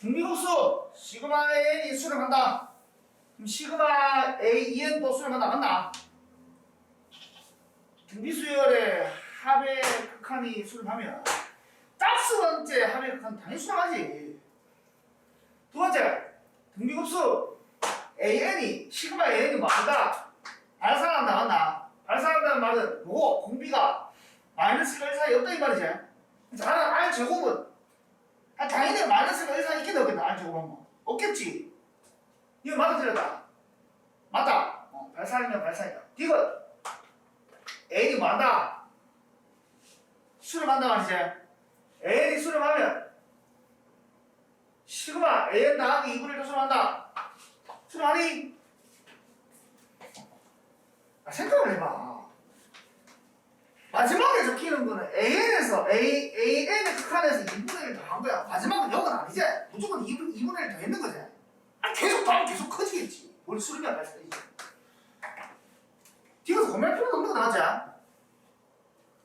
중미급수 시그마 AN이 수렴한다. 그럼 시그마 AN 또 수렴한다. 맞나? 등비수열의 합의 극한이 수렴하면 짝수 번째 합의 극한 당연히 수렴하지. 두 번째 등비급수 AN이 시그마 AN이 뭐한다? 발산한다. 맞나? 발산한다는 말은 뭐고? 공비가 마이너스 1 사이 없다 이 말이지. 자, R 제곱은 아, 당연히 마이너스가 1 R 제곱하면 없겠지. 이거 맞아 틀렸다. 맞다. 어, 발산이면 발산이다. 디귿 A이 뭐한다? 수렴한다 말이지. A이 수렴하면 시그마 AN 나가기 2분의 1도 수렴한다. 수렴하니? 아, 생각을 해봐. 마지막에 적히는 거는 AN에서 A, AN의 극한에서 2분의 1 더한 거야. 마지막은 0은 아니지. 무조건 2분, 2분의 1 더했는 거지. 아, 계속 더하면 계속 커지겠지. 우리 수렴이 발생이지. 뒤에서 고민할 필요